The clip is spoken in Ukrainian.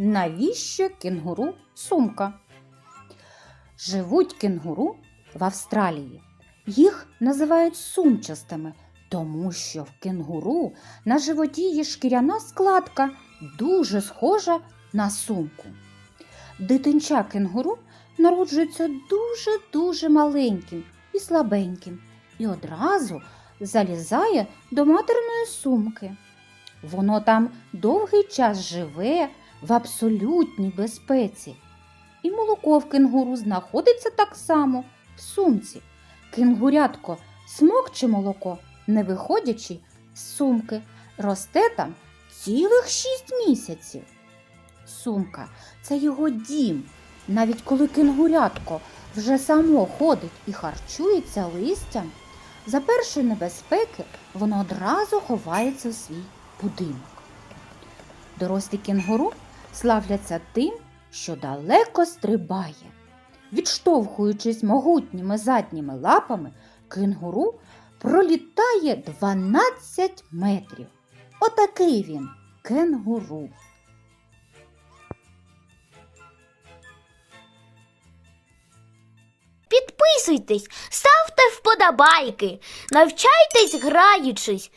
Навіщо кенгуру сумка? Живуть кенгуру в Австралії. Їх називають сумчастими, тому що в кенгуру на животі є шкіряна складка, дуже схожа на сумку. Дитинча кенгуру народжується дуже-дуже маленьким і слабеньким і одразу залізає до материної сумки. Воно там довгий час живе в абсолютній безпеці. І молоко в кенгуру знаходиться так само в сумці. Кенгурятко смокче молоко, не виходячи з сумки, росте там цілих шість місяців. Сумка це його дім. Навіть коли кенгурятко вже само ходить і харчується листям, за першої небезпеки воно одразу ховається в свій будинок. Дорослі кенгуру славляться тим, що далеко стрибає. Відштовхуючись могутніми задніми лапами, кенгуру пролітає 12 метрів. Отакий він кенгуру. Підписуйтесь, ставте вподобайки, навчайтесь граючись